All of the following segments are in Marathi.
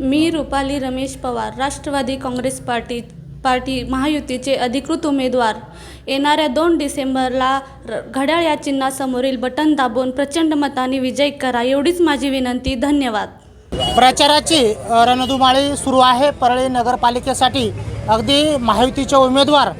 मी Rupali Ramesh Pawar Rashtrawadi Congress party party महायुतीचे अधिकृत उमेदवार. येणाऱ्या दोन डिसेंबरला र- घड्याळ या चिन्हासमोरील बटन दाबून प्रचंड मताने विजय करा एवढीच माझी विनंती. धन्यवाद. प्रचाराची रणधुमाळी सुरू आहे. परळी नगरपालिकेसाठी अगदी महायुतीचे उमेदवार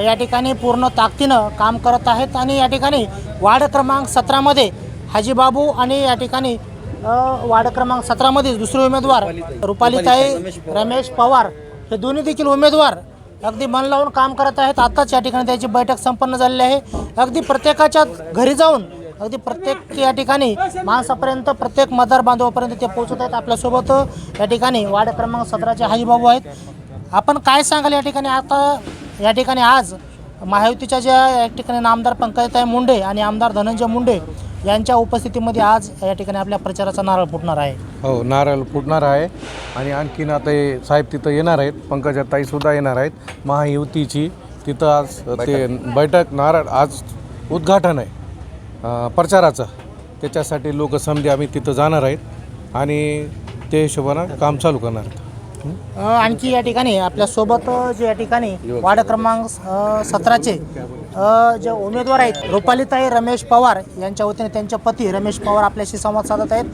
या ठिकाणी पूर्ण ताकदीनं काम करत आहेत आणि या ठिकाणी वार्ड क्रमांक सतरामध्ये हाजीबाबू आणि या ठिकाणी वार्ड क्रमांक सतरामध्ये दुसरे उमेदवार रुपालीताई रमेश पवार हे दोन्ही देखील उमेदवार अगदी मन लावून काम करत आहेत. आत्ताच या ठिकाणी त्याची बैठक संपन्न झालेली आहे. अगदी प्रत्येकाच्या घरी जाऊन अगदी प्रत्येक या ठिकाणी माणसापर्यंत प्रत्येक मतदार बांधवापर्यंत ते पोहोचत आहेत आपल्यासोबत. या ठिकाणी वार्ड क्रमांक सतराचे हाजीबाबू आहेत. आपण काय सांगाल या ठिकाणी? आता या ठिकाणी आज महायुतीच्या ज्या या ठिकाणी आमदार पंकजताई मुंडे आणि आमदार धनंजय मुंडे यांच्या उपस्थितीमध्ये आज या ठिकाणी आपल्या प्रचाराचा नारळ फुटणार आहे. हो नारळ फुटणार आहे. आणि आणखीन आता हे साहेब तिथं येणार आहेत. पंकजा ताईसुद्धा येणार आहेत. महायुतीची. तिथं आज ते बैठक. नारळ आज उद्घाटन आहे. अं, प्रचाराचं. त्याच्यासाठी लोक समजे आम्ही तिथं जाणार आहेत. आणि ते हिशोबानं काम चालू करणार आहेत. अ, आणखी या ठिकाणी आपल्यासोबत अ, जे या ठिकाणी वार्ड क्रमांक अ, सतराचे अ, जे उमेदवार आहेत रुपालीताई रमेश पवार यांच्या वतीने त्यांचे पती रमेश पवार आपल्याशी संवाद साधत आहेत.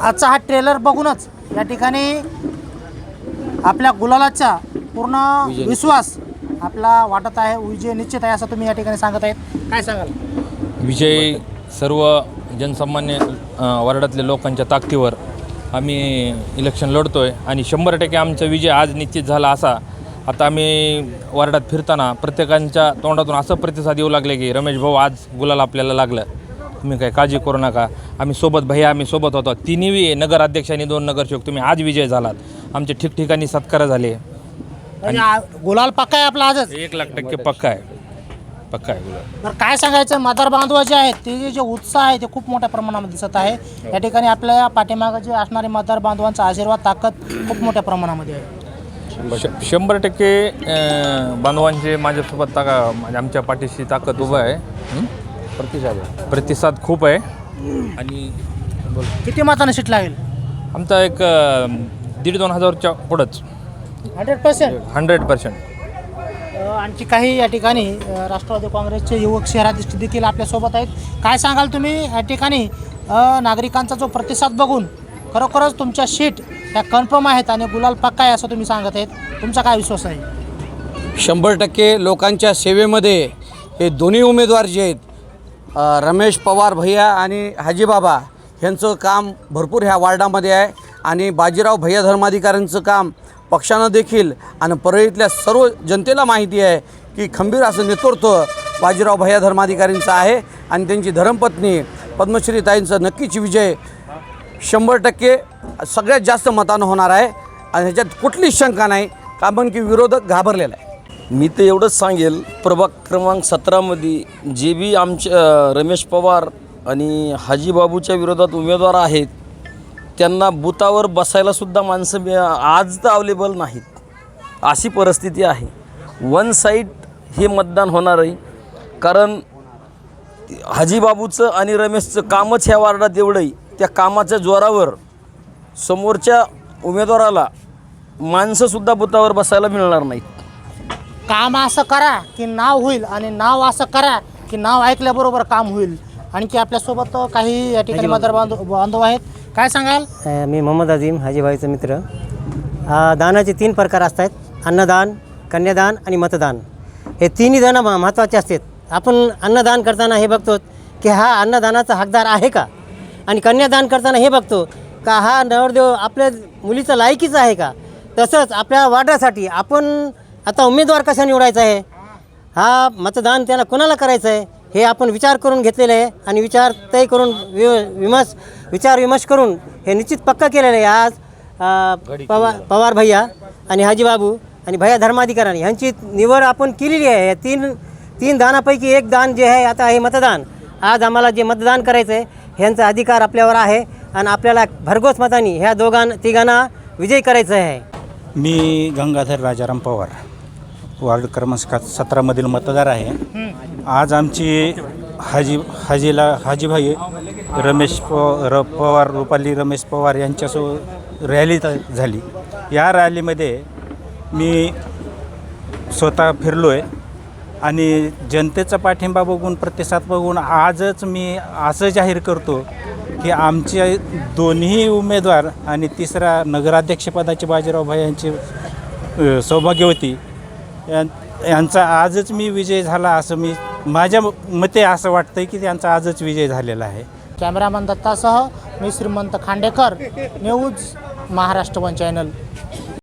आजचा हा ट्रेलर बघूनच या ठिकाणी आपल्या गुलालाचा पूर्ण विश्वास आपला वाटत आहे विजय निश्चित आहे असं तुम्ही या ठिकाणी सांगत आहेत. काय सांगाल? विजय सर्व जनसामान्य वार्डातल्या लोकांच्या ताकदीवर आम्ही इलेक्शन लढतो आहे आणि शंभर टक्के आमचा विजय आज निश्चित झाला असा आता आम्ही वार्डात फिरताना प्रत्येकांच्या तोंडातून असं प्रतिसाद येऊ लागले की रमेश भाऊ आज गुलाल आपल्याला लागलं. तुम्ही काय काळजी करू नका. आम्ही सोबत भैया आम्ही सोबत होतो. तिन्ही नगराध्यक्ष आणि दोन नगरसेवक तुम्ही आज विजय झालात. आमचे ठिकठिकाणी सत्कार झाले. म्हणजे आ- गुलाल पक्का आहे आपला आजच? एक लाख टक्के पक्का आहे. पक्का आहे गुलाल. तर काय सांगायचं मतदार बांधव जे आहेत ते जे उत्साह आहे ते खूप मोठ्या प्रमाणामध्ये दिसत आहे. या ठिकाणी आपल्या पाठीमागं जे असणारे मतदार बांधवांचा आशीर्वाद ताकद खूप मोठ्या प्रमाणामध्ये आहे. श- शंभर टक्के अं, बांधवांचे माझ्यासोबत ताका म्हणजे आमच्या पाठीशी ताकद उभं आहे. हं? प्रतिसाद प्रतिसाद खूप आहे. आणि किती मताने सीट लागेल? आमचा एक अं, दीड दोन हजारच्या पुढंच. Hundred percent? Hundred percent. आणखी काही या ठिकाणी अ, राष्ट्रवादी काँग्रेसचे युवक शहराध्यक्ष देखील आपल्यासोबत आहेत. काय सांगाल तुम्ही? या ठिकाणी अ, नागरिकांचा जो प्रतिसाद बघून खरोखरच तुमच्या सीट ह्या कन्फर्म आहेत आणि गुलाल पक्का आहे असं तुम्ही सांगत आहेत. तुमचा काय विश्वास आहे? शंभर टक्के लोकांच्या सेवेमध्ये हे दोन्ही उमेदवार जे आहेत अ, रमेश पवार भैया आणि हाजीबाबा यांचं काम भरपूर ह्या वार्डामध्ये आहे आणि बाजीराव भैया धर्माधिकाऱ्यांचं काम पक्षानं देखील आणि परळीतल्या सर्व जनतेला माहिती आहे की खंबीर असं नेतृत्व बाजीराव भैया धर्माधिकाऱ्यांचं आहे आणि त्यांची धर्मपत्नी पद्मश्री ताईंचं नक्कीच विजय शंभर टक्के सगळ्यात जास्त मतानं होणार आहे. आणि ह्याच्यात कुठलीच शंका नाही. कारण की विरोधक घाबरलेला आहे. मी तर एवढंच सांगेल प्रभाग क्रमांक सतरामध्ये जे बी आमचे रमेश पवार आणि हाजीबाबूच्या विरोधात उमेदवार आहेत त्यांना बुतावर बसायलासुद्धा माणसं आज तर अवेलेबल नाहीत. अशी परिस्थिती आहे. वन साईड हे मतदान होणार आहे कारण हाजीबाबूचं आणि रमेशचं कामच ह्या वार्डात एवढंही. त्या कामाच्या जोरावर समोरच्या उमेदवाराला माणसंसुद्धा बुथावर बसायला मिळणार नाहीत. काम असं करा की नाव होईल आणि नाव असं करा की नाव ऐकल्याबरोबर काम होईल. आणखी आपल्यासोबत काही या ठिकाणी मतदार बांधव बांधव आहेत. काय सांगाल? अ, मी मोहम्मद अझीम हाजीभाईचा मित्र. अ, दानाचे तीन प्रकार असतात. अन्नदान कन्यादान आणि मतदान. हे तिन्ही दानं म- महत्त्वाचे असतात. आपण अन्नदान करताना हे बघतो की हा अन्नदानाचा हकदार आहे का? आणि कन्यादान करताना हे बघतो का हा नवरदेव आपल्या मुलीचा लायकीचा आहे का? तसंच आपल्या वार्डासाठी आपण आता उमेदवार कसा निवडायचा आहे? हा मतदान त्याला कोणाला करायचं आहे? हे आपण विचार करून घेतलेलं आहे आणि विचार तय करून वि विमर्श विचार विमर्श करून हे निश्चित पक्का केलेलं आहे आज पवार पवार भैया आणि हाजीबाबू आणि भैया धर्माधिकारी यांची निवड आपण केलेली आहे. तीन तीन दानापैकी एक दान जे आहे आता हे मतदान. आज आम्हाला जे मतदान करायचं आहे ह्यांचा अधिकार आपल्यावर आहे आणि आपल्याला भरघोस मतानी ह्या दोघां तिघांना विजय करायचं आहे मी गंगाधर राजाराम पवार वार्ड क्रमांक सतरामधील मतदार आहे. आज आमची हाजी हाजीला हाजीभाई रमेश प र पवार रुपाली रमेश पवार यांच्यासो रॅली झाली. या रॅलीमध्ये मी स्वतः फिरलो आहे आणि जनतेचा पाठिंबा बघून प्रतिसाद बघून आजच मी असं जाहीर करतो की आमचे दोन्ही उमेदवार आणि तिसरा नगराध्यक्षपदाचे बाजीराव भाई यांची सौभाग्यवती यां यांचा आजच मी विजय झाला असं मी माझ्या मते असं वाटतं की त्यांचा आजच विजय झालेला आहे. कॅमेरामन दत्तासह मी Shrimant Khandekar news Maharashtra one channel.